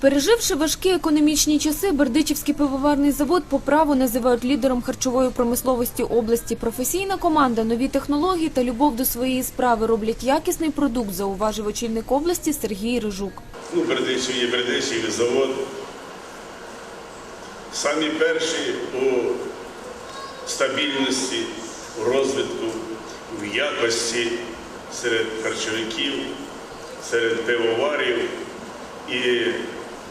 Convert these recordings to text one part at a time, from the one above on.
Переживши важкі економічні часи, Бердичівський пивоварний завод по праву називають лідером харчової промисловості області. Професійна команда, нові технології та любов до своєї справи роблять якісний продукт, зауважив очільник області Сергій Рижук. Ну, Бердичів є Бердичів завод. Самі перші у стабільності, у розвитку, в якості серед харчовиків, серед пивоварів. І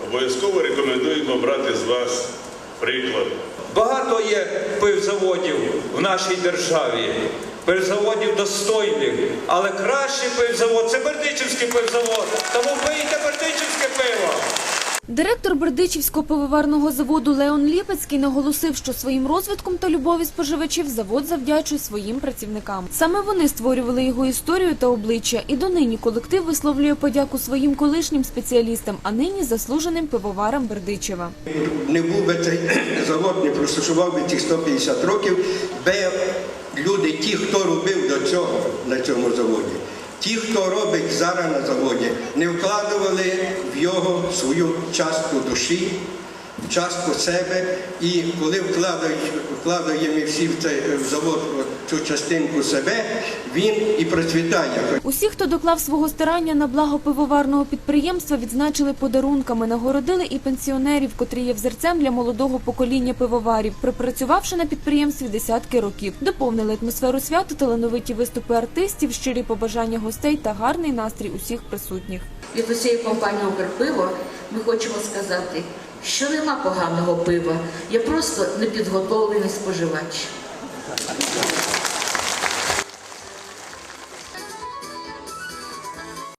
обов'язково рекомендуємо брати з вас приклад. Багато є пивзаводів в нашій державі, пивзаводів достойних, але кращий пивзавод це Бердичівський пивзавод. Тому пийте бердичівське пиво. Директор Бердичівського пивоварного заводу Леон Ліпецький наголосив, що своїм розвитком та любові споживачів завод завдячує своїм працівникам. Саме вони створювали його історію та обличчя, і донині колектив висловлює подяку своїм колишнім спеціалістам, а нині заслуженим пивоварам Бердичева. не був би цей завод, не простосував би цих 150 років, би люди, ті, хто робив до цього на цьому заводі, ті, хто робить зараз на заводі, не вкладували його свою частку душі, частку себе. І коли вкладають, вкладаємо всі в цей в завод от цю частинку себе, він і процвітає. Усі, хто доклав свого старання на благо пивоварного підприємства, відзначили подарунками, нагородили і пенсіонерів, котрі є взірцем для молодого покоління пивоварів, пропрацювавши на підприємстві десятки років. Доповнили атмосферу свята талановиті виступи артистів, щирі побажання гостей та гарний настрій усіх присутніх. Від усієї компанії «Укрпиво» ми хочемо сказати, що нема поганого пива. Я просто непідготовлений споживач.